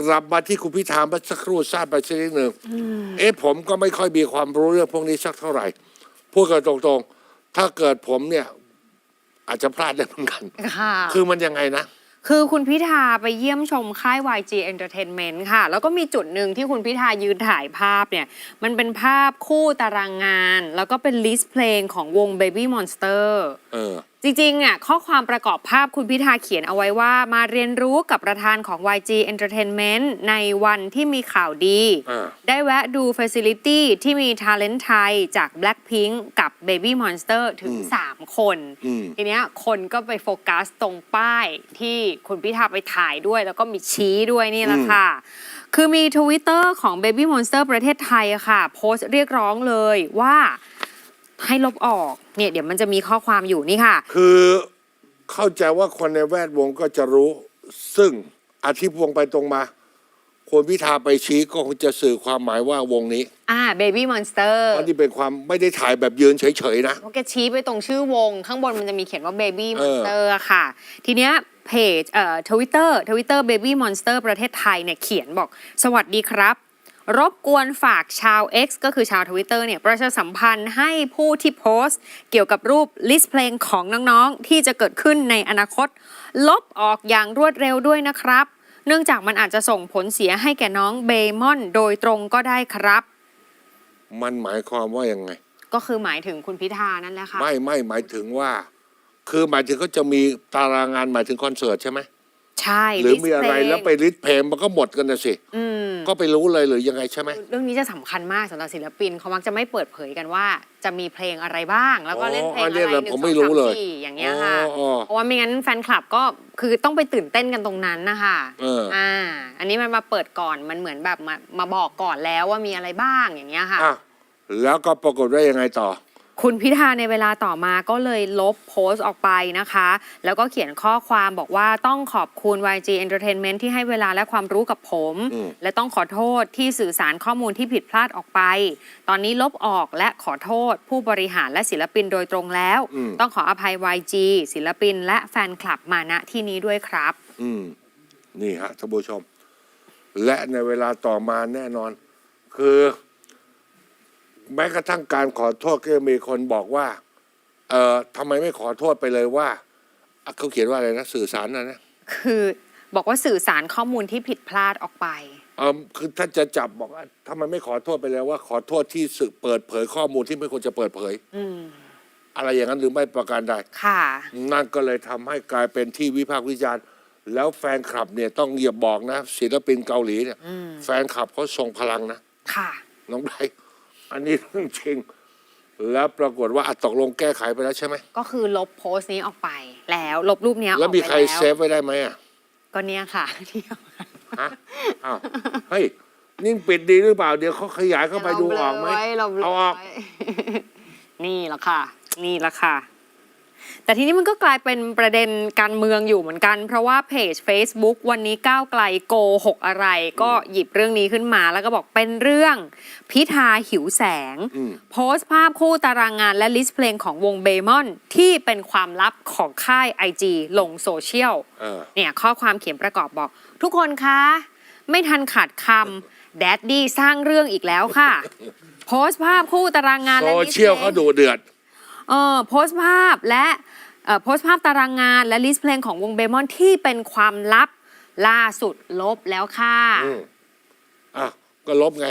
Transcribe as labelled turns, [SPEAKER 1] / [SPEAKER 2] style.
[SPEAKER 1] กลับมาที่คุณพิธาเมื่อสักครู่ทราบไปสักนิดหนึ่งเอ๊ะผมก็ไม่ค่อยมีความรู้เรื่องพวกนี้สักเท่าไหร่พูดกันตรงๆ ถ้าเกิดผมเนี่ย อาจจะพลาดได้เหมือนกัน
[SPEAKER 2] ค่ะ
[SPEAKER 1] คือมันยังไงนะ
[SPEAKER 2] คือคุณพิธาไปเยี่ยมชมค่าย YG Entertainment ค่ะ แล้วก็มีจุดหนึ่งที่คุณพิธายืนถ่ายภาพเนี่ย มันเป็นภาพคู่ตารางงาน แล้วก็เป็นลิสต์เพลงของวง Baby Monster
[SPEAKER 1] เออ
[SPEAKER 2] จริงๆอะข้อความประกอบภาพคุณพิธาเขียนเอาไว้ว่า มาเรียนรู้กับประธานของ YG Entertainment ในวันที่มีข่าวดี
[SPEAKER 1] อ่า
[SPEAKER 2] ได้แวะดู Facility ที่มี Talent ไทยจาก Blackpink กับ Baby Monster ถึง 3 คน
[SPEAKER 1] อืม
[SPEAKER 2] ทีเนี้ยคนก็ไปโฟกัสตรงป้ายที่คุณพิธาไปถ่ายด้วย แล้วก็มีชี้ด้วยนี่แหละค่ะ คือมีทวิตเตอร์ของ Baby Monster ประเทศไทยอะค่ะ โพสต์เรียกร้องเลยว่า ให้ลบออกเนี่ยเดี๋ยวมันจะมีข้อความอยู่นี่ค่ะ
[SPEAKER 1] คือเข้าใจว่าคนในแวดวงก็จะรู้ ซึ่งอาทิตย์วงไปตรงมาคนพิธาไปชี้ก็คงจะสื่อความหมายว่าวงนี้
[SPEAKER 2] อ่า Baby Monster
[SPEAKER 1] อันนี้เป็นความไม่ได้ถ่ายแบบยืนเฉยๆนะ
[SPEAKER 2] เพราะแกชี้ไปตรงชื่อวง ข้างบนมันจะมีเขียนว่า Baby
[SPEAKER 1] เออ
[SPEAKER 2] Monster อะค่ะ ทีเนี้ยเพจเอ่อทวิตเตอร์ทวิตเตอร์ Baby Monster ประเทศไทยเนี่ยเขียนบอก สวัสดีครับ รบกวนฝากชาว X ก็คือชาวทวิตเตอร์เนี่ยประชาสัมพันธ์ให้ผู้ที่โพสต์ เกี่ยวกับรูปลิสต์เพลงของน้องๆ ที่จะเกิดขึ้นในอนาคต ลบออกอย่างรวดเร็วด้วยนะครับ เนื่องจากมันอาจจะส่งผลเสียให้แก่น้องเบมอนโดยตรงก็ได้ครับ
[SPEAKER 1] มันหมายความว่ายังไง
[SPEAKER 2] ก็คือหมายถึงคุณพิธานั่นแหละค่ะ
[SPEAKER 1] ไม่ไม่หมายถึงว่า คือหมายถึงเขาจะมีตารางงานหมายถึงคอนเสิร์ตใช่ไหม
[SPEAKER 2] ใช่
[SPEAKER 1] หรือ
[SPEAKER 2] ลิสต์
[SPEAKER 1] มีอะไร
[SPEAKER 2] เพง
[SPEAKER 1] แล้วไปลิสต์เพลงมันก็หมดกันนะสิ
[SPEAKER 2] อืม
[SPEAKER 1] ก็ไปรู้เลยหรือยังไงใช่ไหม
[SPEAKER 2] เรื่องนี้จะสำคัญมากสำหรับศิลปินเขามักจะไม่เปิดเผยกันว่า จะมีเพลงอะไรบ้าง แล้วก็เล่นเพลง
[SPEAKER 1] อ๋ออั
[SPEAKER 2] อะ
[SPEAKER 1] นนี้
[SPEAKER 2] ไร
[SPEAKER 1] เหรอ
[SPEAKER 2] หนึ่ง
[SPEAKER 1] ผม
[SPEAKER 2] ส
[SPEAKER 1] ไม่
[SPEAKER 2] อง
[SPEAKER 1] รู้
[SPEAKER 2] สาม
[SPEAKER 1] เลย
[SPEAKER 2] สี่อย่างเงี้ยค่ะ
[SPEAKER 1] อ๋ออ๋อ
[SPEAKER 2] เพราะว่าไม่งั้นแฟนคลับก็คือต้องไปตื่นเต้นกันตรงนั้นนะคะ
[SPEAKER 1] เอออ่
[SPEAKER 2] อ่า อันนี้มันมาเปิดก่อนมันเหมือนแบบมามาบอกก่อนแล้วว่ามีอะไรบ้างอย่างเงี้ยค่ะ
[SPEAKER 1] อะแล้วก็ปรากฏว่ายังไงต่อ
[SPEAKER 2] คุณพิธาในเวลาต่อมาก็เลยลบโพสต์ออกไปนะคะ แล้วก็เขียนข้อความบอกว่าต้องขอบคุณ YG Entertainment ที่ให้เวลาและความรู้กับผม
[SPEAKER 1] อืม
[SPEAKER 2] และต้องขอโทษที่สื่อสารข้อมูลที่ผิดพลาดออกไป ตอนนี้ลบออกและขอโทษ ผู้บริหารและศิลปินโดยตรงแล้ว
[SPEAKER 1] อืม
[SPEAKER 2] ต้องขออภัย YG ศิลปิน และแฟนคลับมาณที่นี้ด้วยครับ
[SPEAKER 1] อืม นี่ฮะท่านผู้ชม และในเวลาต่อมาแน่นอน คือ แม้กระทั่งการขอโทษก็ยังมีคนบอกว่า เอ่อทำไมไม่ขอโทษไปเลยว่าอะเขาเขียนว่าอะไรนะสื่อสารนะนะ
[SPEAKER 2] คือบอกว่าสื่อสารข้อมูลที่ผิดพลาดออกไป
[SPEAKER 1] เออคือถ้าจะจับบอกว่าทำไมไม่ขอโทษไปเลยว่าขอโทษที่สื่อเปิดเผยข้อมูลที่ไม่ควรจะเปิดเผย
[SPEAKER 2] อืม
[SPEAKER 1] อะไรอย่างนั้นหรือไม่ประการใด
[SPEAKER 2] ค่ะ
[SPEAKER 1] นั่นก็เลยทำให้กลายเป็นที่วิพากษ์วิจารณ์ แล้วแฟนคลับเนี่ยต้องอย่าบอกนะศิลปินเกาหลีเนี่ย
[SPEAKER 2] อืม
[SPEAKER 1] แฟนคลับเขาทรงพลังนะ
[SPEAKER 2] ค่ะ
[SPEAKER 1] น้องไบรท์ อันนี้เรื่องจริง แล้วปรากฏว่าอะตกลงแก้ไขไปแล้วใช่ไหม
[SPEAKER 2] ก็คือลบโพสต์นี้ออกไป แล้วลบรูปเนี้ยออกไป
[SPEAKER 1] แล้วมีใคร
[SPEAKER 2] แล้ว
[SPEAKER 1] เซฟไว้ได้ไหมอะ
[SPEAKER 2] ก็เนี่ยค่ะที่เอา
[SPEAKER 1] ฮะอ้าวเฮ้ยนี่ปิดดีหรือเปล่าเดี๋ยวเขาขยายเข้าไปดูออกไหม
[SPEAKER 2] เราเบล
[SPEAKER 1] เอาออก
[SPEAKER 2] ไว้นี่แหละค่ะ นี่แหละค่ะ แต่ทีนี้มันก็กลายเป็นประเด็นการเมืองอยู่เหมือนกัน เพราะว่าเพจ Facebook วันนี้ก้าวไกลโกหกอะไร ก็หยิบเรื่องนี้ขึ้นมา แล้วก็บอกเป็นเรื่องพิธาหิวแสง
[SPEAKER 1] อืม
[SPEAKER 2] โพสต์ภาพคู่ตารางงานและลิสต์เพลงของวงเบมอน ที่เป็นความลับของค่าย IG ลงโซเชียล
[SPEAKER 1] เออ
[SPEAKER 2] เนี่ยข้อความเขียนประกอบบอก ทุกคนคะ ไม่ทันขาดคำแดดดี้สร้างเรื่องอีกแล้วค่ะ โพสต์ภาพคู่ตารางงาน
[SPEAKER 1] โซ
[SPEAKER 2] และลิสต์
[SPEAKER 1] เชียล
[SPEAKER 2] พลง
[SPEAKER 1] เขาดูเดือด
[SPEAKER 2] เออโพสต์ภาพและเอ่อโพสต์ภาพตารางงานและลิสต์เพลงของวงเบมอนที่เป็นความลับล่าสุดลบแล้วค่ะ
[SPEAKER 1] อืมอะก็ลบไง